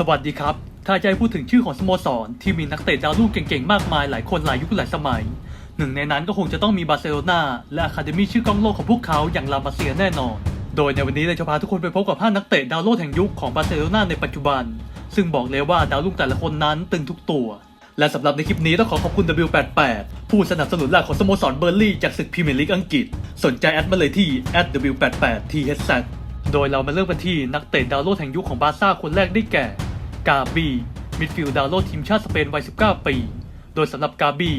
สวัสดีครับ ถ้าจะให้พูดถึงชื่อของสโมสร ที่มีนักเตะดาวรุ่งเก่งๆ มากมายหลายคนหลายยุคหลายสมัย หนึ่งในนั้นก็คงจะต้องมีบาร์เซโลนาและอะคาเดมีชื่อกล้องโลกของพวกเขาอย่างลามาเซียแน่นอน โดยในวันนี้เราจะพาทุกคนไปพบกับ 5 นักเตะดาวโลกแห่งยุคของบาร์เซโลนาในปัจจุบัน ซึ่งบอกเลยว่าดาวรุ่งแต่ละคนนั้นตึงทุกตัว และสำหรับในคลิปนี้ต้องขอขอบคุณ W88 ผู้สนับสนุนหลักของสโมสรเบอร์ลี่จากศึกพรีเมียร์ลีกอังกฤษ สนใจแอดมาเลยที่ w 8 8 t h โดยเรามาเริ่มกันที่นักเตะดาวโลกแห่งยุคของบาร์ซ่าคนแรกได้แก่ กาบีมิดฟิลด์ดาวโลดทีมชาติสเปนวัย 19 ปี โดยสำหรับกาบี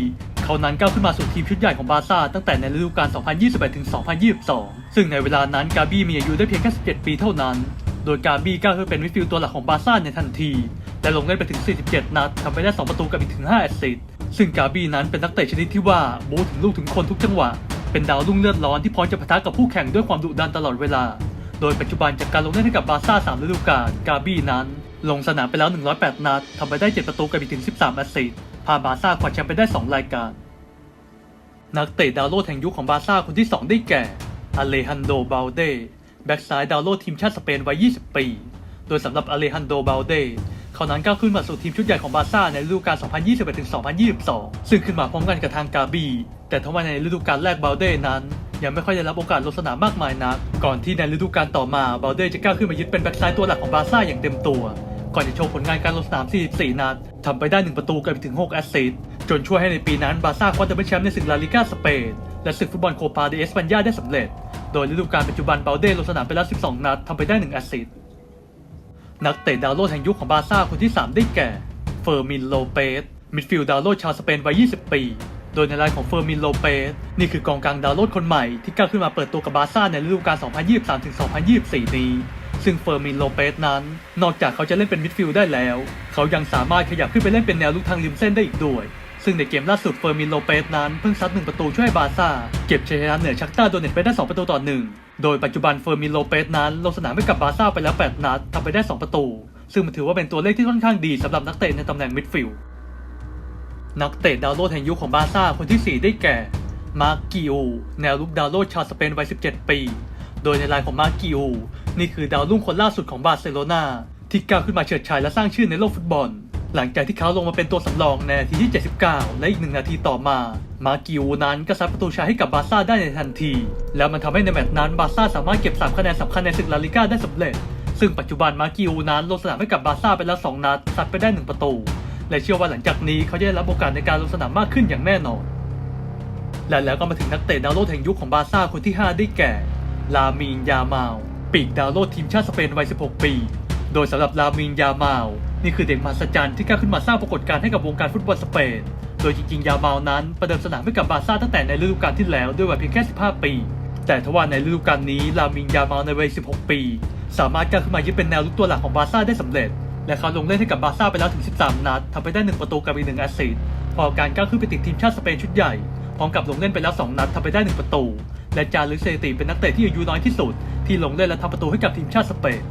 เขานั้นก้าวขึ้นมาสู่ทีมชุดใหญ่ของบาร์ซ่าตั้งแต่ในฤดูกาล 2021-2022 ซึ่งในเวลานั้นกาบีมีอายุได้เพียงแค่ 17 ปีเท่านั้น โดยกาบีก้าวขึ้นเป็นมิดฟิลด์ตัวหลักของบาร์ซ่าในทันที และลงเล่นไปถึง 47 นัดทำไปได้ 2 ประตูกับอีกถึง 5 แอสซิสต์ ซึ่งกาบีนั้นเป็นนักเตะชนิดที่ว่าบูถึงลูกถึงคนทุกจังหวะ เป็นดาวรุ่งเลือดร้อนที่พร้อมจะปะทะกับคู่แข่งด้วยความดุดันตลอดเวลา โดยปัจจุบันจากการลงเล่นให้กับบาซ่า3ฤดูกาล กาบีนั้น ลงสนามไปแล้ว 108 นัดทำไปได้ 7 ประตูกับอีกถึง 13 แอสซิสต์พาบาซ่าคว้าแชมป์ไปได้ 2 รายการ นักเตะดาวโลดแห่งยุคของบาซ่าคนที่ 2 ได้แก่อเลฮันโดบาลเดแบ็กซ้ายดาวโลดทีมชาติสเปนวัย 20 ปี โดยสำหรับอเลฮันโดบาลเดเขานั้นก้าวขึ้นมาสู่ทีมชุดใหญ่ของบาซ่าในฤดูกาล 2021-2022 ซึ่งขึ้นมาพร้อมกันกับทางกาบี แต่ทว่าในฤดูกาลแรกบาลเดนั้น ยังไม่ค่อยได้รับโอกาสลงสนามมากมายนัก ก่อนที่ในฤดูกาลต่อมาบาลเดจะก้าวขึ้นมายึดเป็นแบ็กซ้ายตัวหลักของบาร์ซ่าอย่างเต็มตัว ก่อนจะโชว์ผลงานการลงสนาม 44 นัดทำไปได้ 1 ประตูกับอีกถึง 6 แอสซิสต์จนช่วยให้ในปีนั้นบาร์ซ่าคว้าดับเบิลแชมป์ในศึกลาลิก้าสเปนและศึกฟุตบอลโคปาเดเอสปันยาได้สำเร็จ โดยฤดูกาลปัจจุบันบาลเดลงสนามไปแล้ว 12 นัดทำไปได้ 1 แอสซิสต์นักเตะดาวโลดแห่งยุคของบาร์ซ่าคนที่ 3 ได้แก่ เฟอร์มินโลเปสมิดฟิลด์ดาวโลดชาวสเปนวัย 20 ปี โดยในรายของเฟอร์มินโลเปสนี่คือกองกลางดาวโลดคนใหม่ที่ก้าวขึ้นมาเปิดตัวกับบาร์ซ่าในฤดูกาล 2023-2024 นี้ ซึ่งเฟอร์มินโลเปสนั้น นอกจากเขาจะเล่นเป็นมิดฟิลด์ได้แล้ว เขายังสามารถขยับขึ้นไปเล่นเป็นแนวลุกทางริมเส้นได้อีกด้วย ซึ่งในเกมล่าสุดเฟอร์มินโลเปสนั้นเพิ่งซัดหนึ่งประตูช่วยให้บาร์ซ่าเก็บชัยชนะเหนือชักต้าโดเนตไปได้2ประตูต่อหนึ่งโดยปัจจุบันเฟอร์มินโลเปสนั้นลงสนามให้กับบาร์ซ่าไปแล้ว 8 นัดทำไปได้ 2 ประตู ซึ่งมันถือว่าเป็นตัวเลขที่ค่อนข้างดีสำหรับนักเตะในตำแหน่งมิดฟิลด์ นักเตะดาวโลดแห่งยุคของบาร์ซ่าคนที่ 4 ได้แก่ มาร์กิโอแนวลุกดาวโลดชาวสเปนวัย 17 ปี โดยในรายของมาร์กิโอนี่คือดาวรุ่งคนล่าสุดของบาร์เซโลนาที่ก้าวขึ้นมาเฉิดฉายและสร้างชื่อในโลกฟุตบอล หลังจากที่เขาลงมาเป็นตัวสำรองในนาทีที่ 79 และอีกหนึ่งนาทีต่อมา มาร์กิโอนั้นก็ซัดประตูชัยให้กับบาร์ซ่าได้ในทันที แล้วมันทำให้ในแมตช์นั้นบาร์ซ่าสามารถเก็บ 3 คะแนนสำคัญในศึกลาลิก้าได้สำเร็จ ซึ่งปัจจุบันมาร์กิโอนั้นลงสนามให้กับบาร์ซ่าไปแล้ว 2 นัดซัดไปได้ 1 ประตู และเชื่อว่าหลังจากนี้เขาจะได้รับโอกาสในการลงสนามมากขึ้นอย่างแน่นอน และแล้วก็มาถึงนักเตะดาวโลดแห่งยุคของบาร์ซ่าคนที่ 5 ได้แก่ ลามีนยามาลปีกดาวโลดทีมชาติสเปนวัย 16 ปี โดยสำหรับลามีนยามาลนี่คือเด็กมหัศจรรย์ที่ก้าวขึ้นมาสร้างปรากฏการณ์ให้กับวงการฟุตบอลสเปน โดยจริงๆ ยามาลนั้นประเดิมสนามให้กับบาร์ซ่าตั้งแต่ในฤดูกาลที่แล้วด้วยวัยเพียงแค่ 15 ปี แต่ทว่าในฤดูกาลนี้ลามินยามาลในวัย 16 ปี สามารถก้าวขึ้นมายึดเป็นแนวลุกตัวหลักของบาร์ซ่าได้สำเร็จ และเขาลงเล่นให้กับบาร์ซ่าไปแล้วถึง 13 นัดทำไปได้ 1 ประตูกับอีก1แอสซิสต์พอการก้าวขึ้นไปติดทีมชาติสเปนชุดใหญ่ พร้อมกับลงเล่นไปแล้ว 2 นัดทำไปได้ 1 ประตู และจารึกเซติเป็นนักเตะที่อายุน้อยที่สุด ที่ลงเล่นและทำประตูให้กับทีมชาติสเปน